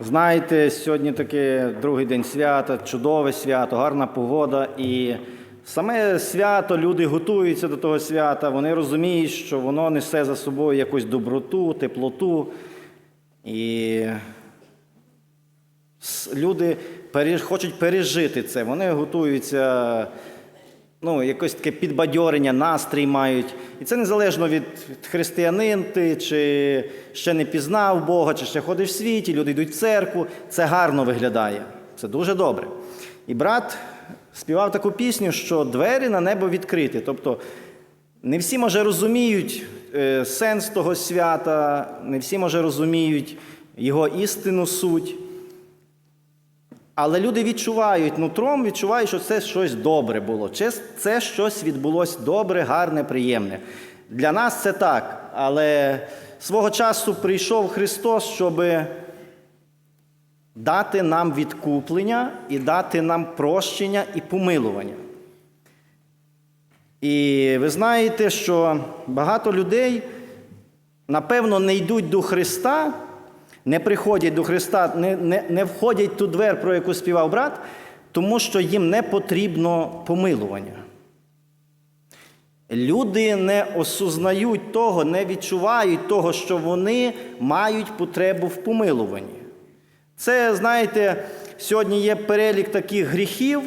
Знаєте, сьогодні таке другий день свята, чудове свято, гарна погода. І саме свято люди готуються до того свята, вони розуміють, що воно несе за собою якусь доброту, теплоту. І люди хочуть пережити це. Вони готуються, ну, якось таке підбадьорення, настрій мають. І це незалежно від християнин ти, чи ще не пізнав Бога, чи ще ходиш в світі, люди йдуть в церкву. Це гарно виглядає. Це дуже добре. І брат співав таку пісню, що двері на небо відкриті. Тобто не всі, може, розуміють е, сенс того свята, не всі, може, розуміють його істинну суть. Але люди відчувають нутром, відчувають, що це щось добре було. Це, це щось відбулось добре, гарне, приємне. Для нас це так. Але свого часу прийшов Христос, щоб дати нам відкуплення і дати нам прощення і помилування. І ви знаєте, що багато людей, напевно, не йдуть до Христа, не приходять до Христа, не, не, не входять в ту двер, про яку співав брат, тому що їм не потрібно помилування. Люди не осознають того, не відчувають того, що вони мають потребу в помилуванні. Це, знаєте, сьогодні є перелік таких гріхів,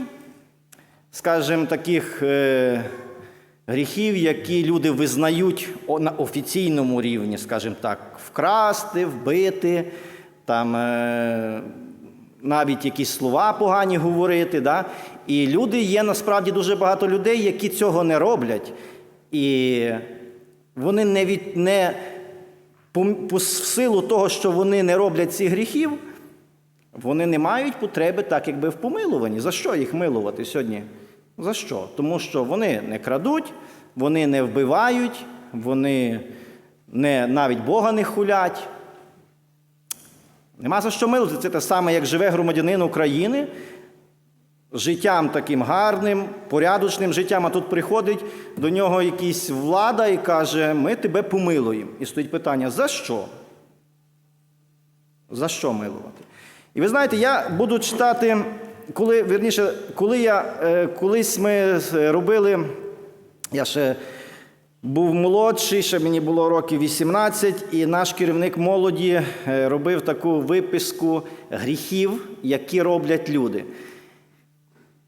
скажімо, таких е, гріхів, які люди визнають на офіційному рівні, скажімо так, вкрасти, вбити, там, е, навіть якісь слова погані говорити. Да? І люди є насправді дуже багато людей, які цього не роблять. І вони не, від, не в силу того, що вони не роблять цих гріхів, вони не мають потреби так, якби в помилуванні. За що їх милувати сьогодні? За що? Тому що вони не крадуть, вони не вбивають, вони не, навіть Бога не хулять. Нема за що милувати. Це те саме, як живе громадянин України життям таким гарним, порядочним життям, а тут приходить до нього якась влада і каже, ми тебе помилуємо. І стоїть питання: за що? За що милувати? І ви знаєте, я буду читати, коли, вірніше, коли я, е, колись ми робили, я ще був молодший, ще мені було років 18, і наш керівник молоді е, робив таку виписку гріхів, які роблять люди.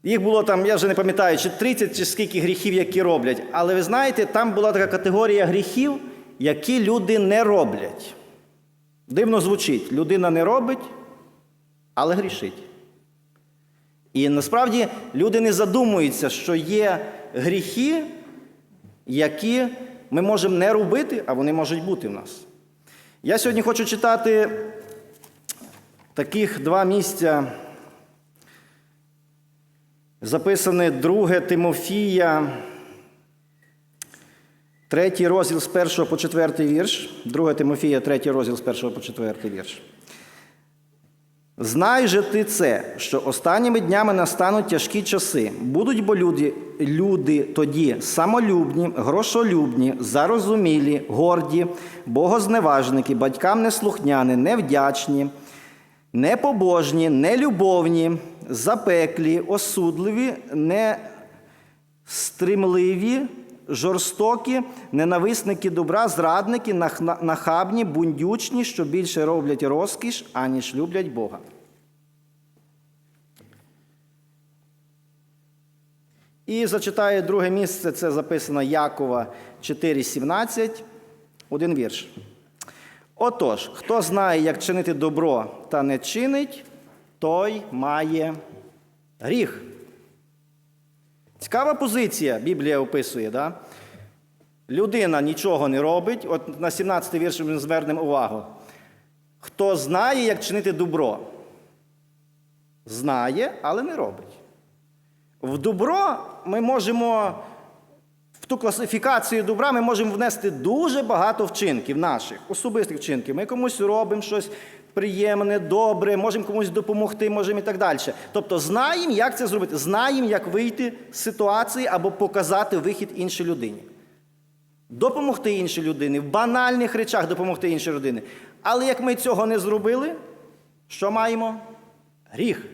Їх було там, я вже не пам'ятаю, чи 30, чи скільки гріхів, які роблять. Але ви знаєте, там була така категорія гріхів, які люди не роблять. Дивно звучить, людина не робить, але грішить. І насправді люди не задумуються, що є гріхи, які ми можемо не робити, а вони можуть бути в нас. Я сьогодні хочу читати таких два місця. Записане 2 Тимофія, третій розділ з 1 по 4 вірш. 2 Тимофія, третій розділ з 1 по 4 вірш. Знай же ти це, що останніми днями настануть тяжкі часи. Будуть бо люди, люди тоді самолюбні, грошолюбні, зарозумілі, горді, богозневажники, батькам неслухняні, невдячні, непобожні, нелюбовні, запеклі, осудливі, нестримливі, жорстокі, ненависники добра, зрадники, нахабні, бундючні, що більше роблять розкіш, аніж люблять Бога. І зачитаю друге місце, це записано Якова 4,17, один вірш. Отож, хто знає, як чинити добро та не чинить, той має гріх. Цікава позиція, Біблія описує. Да? Людина нічого не робить. От на 17 й вірші ми звернемо увагу. Хто знає, як чинити добро? Знає, але не робить. В добро ми можемо, в ту класифікацію добра ми можемо внести дуже багато вчинків наших, особистих вчинків. Ми комусь робимо щось приємне, добре, можемо комусь допомогти, можемо і так далі. Тобто знаємо, як це зробити, знаємо, як вийти з ситуації або показати вихід іншій людині. допомогти іншій людині, в банальних речах допомогти іншій людині. Але як ми цього не зробили, що маємо? Гріх.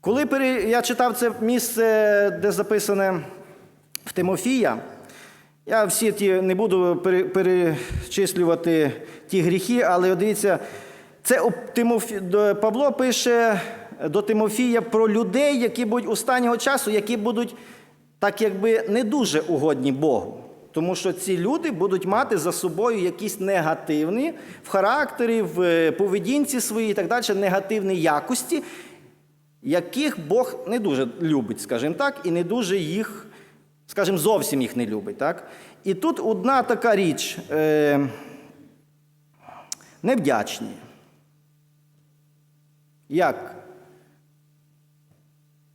Коли я читав це місце, де записане в Тимофія, я всі ті не буду пере- перечислювати ті гріхи, але дивіться, це Павло пише до Тимофія про людей, які будуть останнього часу, які будуть так якби не дуже угодні Богу. Тому що ці люди будуть мати за собою якісь негативні в характері, в е, поведінці своїй і так далі, негативні якості, яких Бог не дуже любить, скажімо так, і не дуже їх, скажімо, зовсім їх не любить. Так? І тут одна така річ е, невдячні. Як?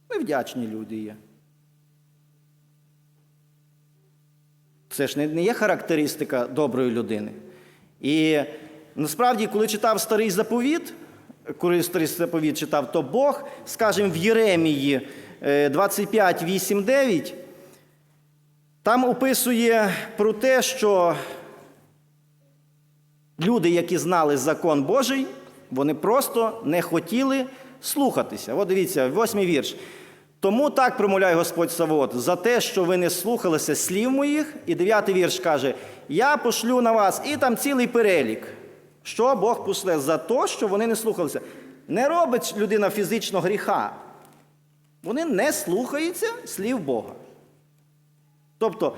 Невдячні люди є. Це ж не, є характеристика доброї людини. І насправді, коли читав старий заповіт, коли старий заповіт читав, то Бог, скажімо, в Єремії е, 25, 8, 9, там описує про те, що люди, які знали закон Божий, вони просто не хотіли слухатися. От дивіться, восьмий вірш. Тому так промовляє Господь Савот, за те, що ви не слухалися слів моїх, і дев'ятий вірш каже: Я пошлю на вас, і там цілий перелік. Що Бог пошле за те, що вони не слухалися. Не робить людина фізично гріха. Вони не слухаються слів Бога. Тобто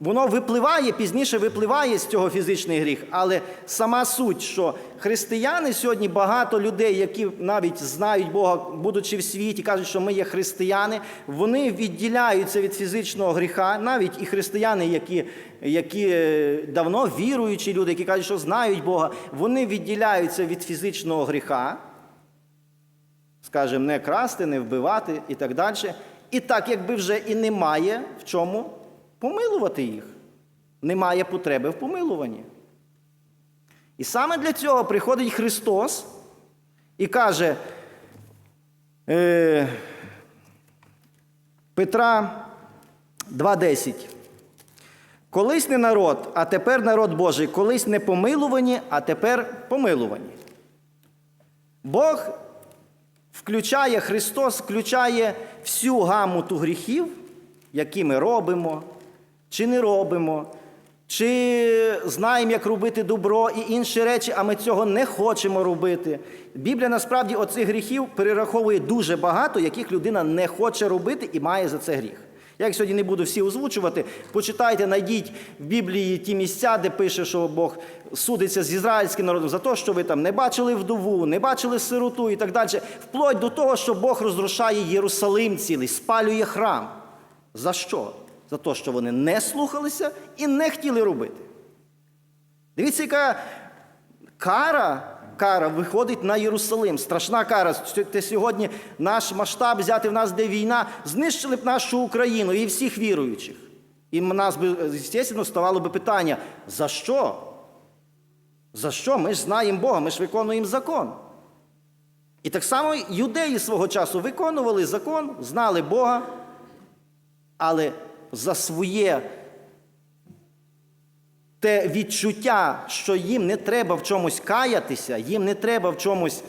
воно випливає, пізніше випливає з цього фізичний гріх, але сама суть, що християни сьогодні багато людей, які навіть знають Бога, будучи в світі, кажуть, що ми є християни, вони відділяються від фізичного гріха, навіть і християни, які, які е, давно віруючі люди, які кажуть, що знають Бога, вони відділяються від фізичного гріха скажімо, не красти, не вбивати і так далі. І так, якби вже і немає в чому помилувати їх. Немає потреби в помилуванні. І саме для цього приходить Христос і каже е, Петра 2,10. Колись не народ, а тепер народ Божий, колись не помилувані, а тепер помилувані. Бог включає Христос, включає всю гамуту гріхів, які ми робимо, чи не робимо, чи знаємо, як робити добро і інші речі, а ми цього не хочемо робити. Біблія насправді оцих гріхів перераховує дуже багато, яких людина не хоче робити і має за це гріх. Я їх сьогодні не буду всі озвучувати. Почитайте, знайдіть в Біблії ті місця, де пише, що Бог судиться з ізраїльським народом за те, що ви там не бачили вдову, не бачили сироту і так далі. Вплоть до того, що Бог розрушає Єрусалим цілий, спалює храм. За що? За те, що вони не слухалися і не хотіли робити. Дивіться, яка кара, кара виходить на Єрусалим. Страшна кара. Те сьогодні наш масштаб взяти в нас, де війна, знищили б нашу Україну і всіх віруючих. І в нас би, звісно, ставало би питання: за що? За що? Ми ж знаємо Бога, ми ж виконуємо закон. І так само юдеї свого часу виконували закон, знали Бога, але за своє те відчуття, що їм не треба в чомусь каятися, їм не треба в чомусь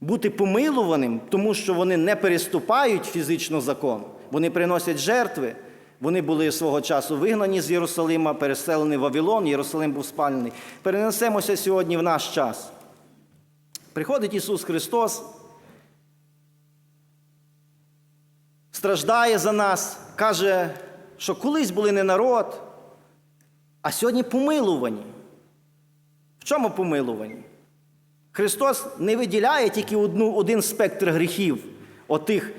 бути помилуваним, тому що вони не переступають фізично закон, вони приносять жертви. Вони були свого часу вигнані з Єрусалима, переселені в Вавилон, Єрусалим був спалений. Перенесемося сьогодні в наш час. Приходить Ісус Христос, страждає за нас, каже, що колись були не народ, а сьогодні помилувані. В чому помилувані? Христос не виділяє тільки одну, один спектр гріхів, отих,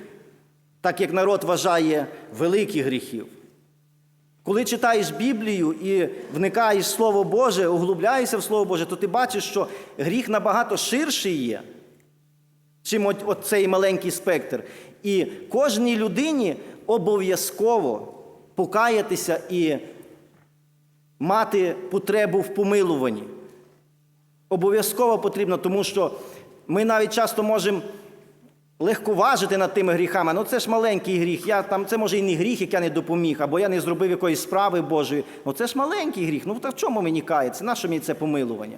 так як народ вважає, великих гріхів. Коли читаєш Біблію і вникаєш в Слово Боже, углубляєшся в Слово Боже, то ти бачиш, що гріх набагато ширший є, чим цей маленький спектр. І кожній людині обов'язково покаятися і мати потребу в помилуванні. Обов'язково потрібно, тому що ми навіть часто можемо легковажити над тими гріхами. Ну це ж маленький гріх. Я, там, це може і не гріх, як я не допоміг, або я не зробив якоїсь справи Божої. Ну це ж маленький гріх. Ну та в чому мені кається? Нащо мені це помилування?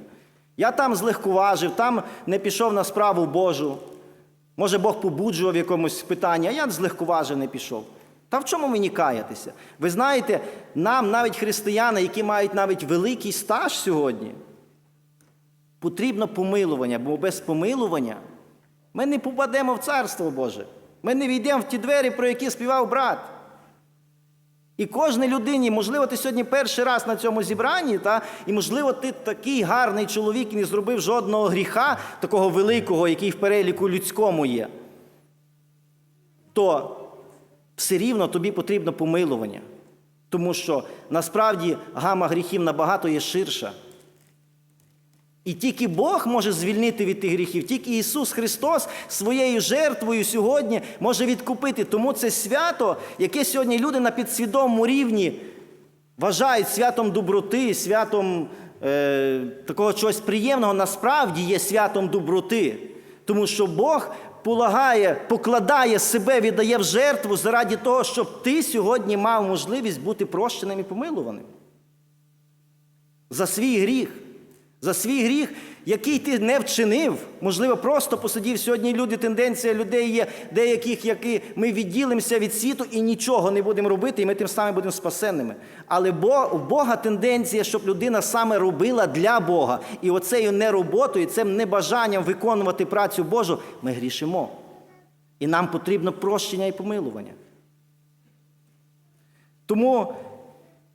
Я там злегковажив, там не пішов на справу Божу. Може, Бог побуджував в якомусь питанні, а я злегковажив не пішов. Та в чому мені каятися? Ви знаєте, нам, навіть християни, які мають навіть великий стаж сьогодні, потрібно помилування, бо без помилування ми не попадемо в Царство Боже. Ми не війдемо в ті двері, про які співав брат. І кожній людині, можливо, ти сьогодні перший раз на цьому зібранні, та, і можливо, ти такий гарний чоловік і не зробив жодного гріха, такого великого, який в переліку людському є, то все рівно тобі потрібно помилування. Тому що насправді гама гріхів набагато є ширша. І тільки Бог може звільнити від тих гріхів, тільки Ісус Христос своєю жертвою сьогодні може відкупити. Тому це свято, яке сьогодні люди на підсвідомому рівні вважають святом доброти, святом е, такого чогось приємного, насправді є святом доброти. Тому що Бог полагає, покладає себе, віддає в жертву заради того, щоб ти сьогодні мав можливість бути прощеним і помилуваним. За свій гріх. За свій гріх, який ти не вчинив, можливо, просто посидів. Сьогодні люди, тенденція людей є деяких, які ми відділимося від світу і нічого не будемо робити, і ми тим самим будемо спасенними. Але у Бога тенденція, щоб людина саме робила для Бога. І оцею нероботою, цим небажанням виконувати працю Божу, ми грішимо. І нам потрібно прощення і помилування. Тому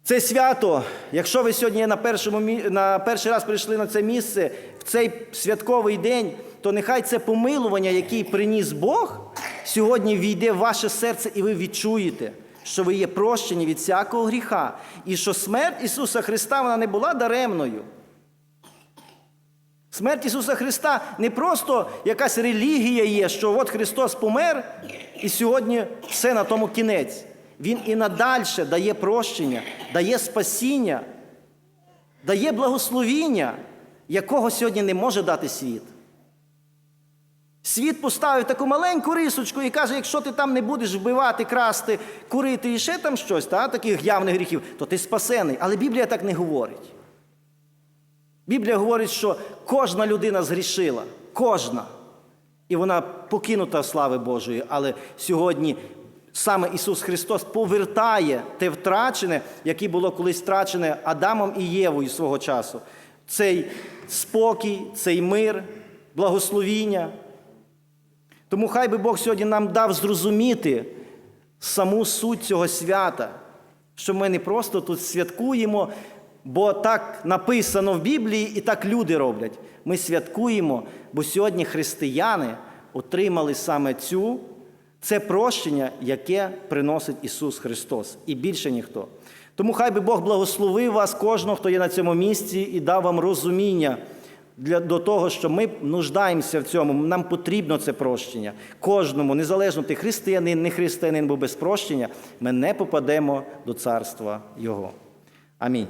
це свято, якщо ви сьогодні на, першому, на перший раз прийшли на це місце в цей святковий день, то нехай це помилування, який приніс Бог, сьогодні війде в ваше серце, і ви відчуєте, що ви є прощені від всякого гріха, і що смерть Ісуса Христа вона не була даремною. Смерть Ісуса Христа не просто якась релігія є, що от Христос помер, і сьогодні все на тому кінець. Він і надальше дає прощення, дає спасіння, дає благословіння, якого сьогодні не може дати світ. Світ поставив таку маленьку рисочку і каже, якщо ти там не будеш вбивати, красти, курити і ще там щось, та, таких явних гріхів, то ти спасений. Але Біблія так не говорить. Біблія говорить, що кожна людина згрішила, кожна. І вона покинута слави Божої. Але сьогодні саме Ісус Христос повертає те втрачене, яке було колись втрачене Адамом і Євою свого часу. Цей спокій, цей мир, благословіння. Тому хай би Бог сьогодні нам дав зрозуміти саму суть цього свята, що ми не просто тут святкуємо, бо так написано в Біблії і так люди роблять. Ми святкуємо, бо сьогодні християни отримали саме цю, це прощення, яке приносить Ісус Христос, і більше ніхто. Тому хай би Бог благословив вас, кожного, хто є на цьому місці, і дав вам розуміння для, до того, що ми нуждаємося в цьому, нам потрібно це прощення. Кожному, незалежно ти християнин, не християнин, бо без прощення ми не попадемо до царства Його. Амінь.